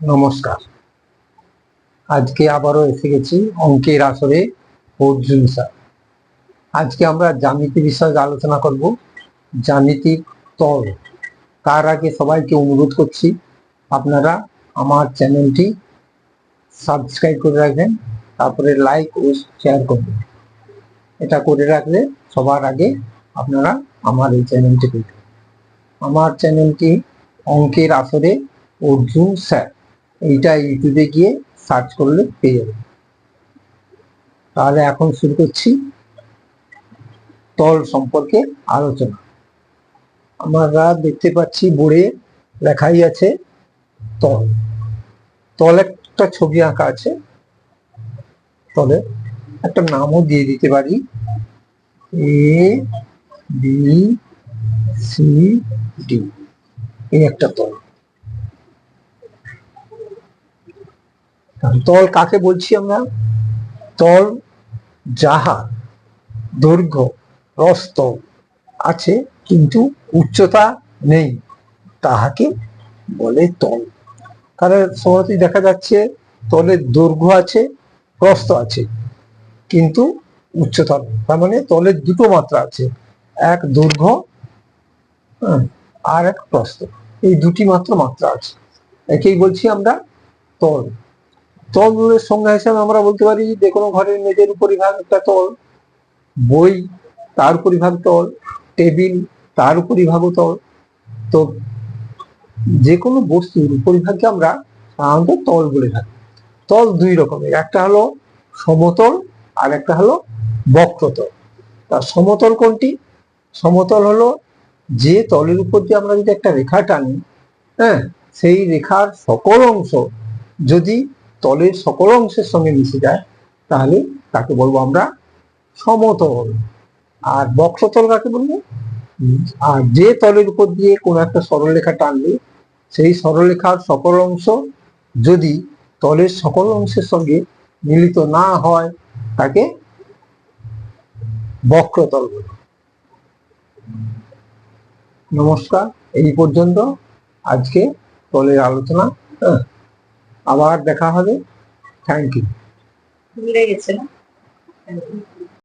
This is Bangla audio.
নমস্কার। আজকে আবারও এসে গেছি অঙ্কের আসরে অর্জুন স্যার। আজকে আমরা জ্যামিতি বিষয়ে আলোচনা করব। জ্যামিতিক তল। তার আগে সবাইকে অনুরোধ করছি, আপনারা আমার চ্যানেলটি সাবস্ক্রাইব করে রাখবেন, তারপরে লাইক ও শেয়ার করবেন। এটা করে রাখলে সবার আগে আপনারা আমার এই চ্যানেলটি পেতে আমার চ্যানেলটি অঙ্কের আসরে অর্জুন স্যার। এইটা ইউটিউবে গিয়ে সার্চ করলে পেয়ে যাবেন। তাহলে এখন শুরু করছি তল সম্পর্কে আলোচনা। আমরা দেখতে পাচ্ছি বোর্ডে লেখাই আছে তল। তল একটা ছবি আঁকা আছে। তলে একটা নামও দিয়ে দিতে পারি। A, B, C, D. এই একটা তল। তল কাকে বলছি আমরা? তল যাহা, দৈর্ঘ্য, প্রস্থ আছে, কিন্তু উচ্চতা নেই, তাহাকে বলে তল। কারণ সহজেই দেখা যাচ্ছে তলের দৈর্ঘ্য আছে, প্রস্থ আছে, কিন্তু উচ্চতা তার মানে তলের দুটো মাত্রা আছে, এক দৈর্ঘ্য আর এক প্রস্থ। এই দুটি মাত্র মাত্রা আছে। একেই বলছি আমরা তল। তলের সংজ্ঞা হিসাবে আমরা বলতে পারি যে কোনো ঘরের মেঝের উপরিভাগ একটা তল, বই, তার উপরিভাগ তল, টেবিল, তার উপরিভাগও তল। তো যে কোনো বস্তুর উপরিভাগকে আমরা সাধারণত তল বলে থাকি। তল দুই রকমের, একটা হলো সমতল আর একটা হলো বক্রতল। তা সমতল কোনটি? সমতল হলো যে তলের উপর দিয়ে আমরা যদি একটা রেখা টানি হ্যাঁ সেই রেখার সকল অংশ যদি তলের সকল অংশের সঙ্গে মিশে যায়, তাহলে তাকে বলব আমরা সমতল। আর বক্রতল কাকে বলব? আর যে তলের উপর দিয়ে কোনো একটা সরলরেখা টানলে সেই সরলরেখার সকল অংশ যদি তলের সকল অংশের সঙ্গে মিলিত না হয়, তাকে বক্রতল বলে। নমস্কার, এই পর্যন্ত আজকে তলের আলোচনা হ্যাঁ। আবার দেখা হবে। থ্যাংক ইউ ভুলে গেছে না?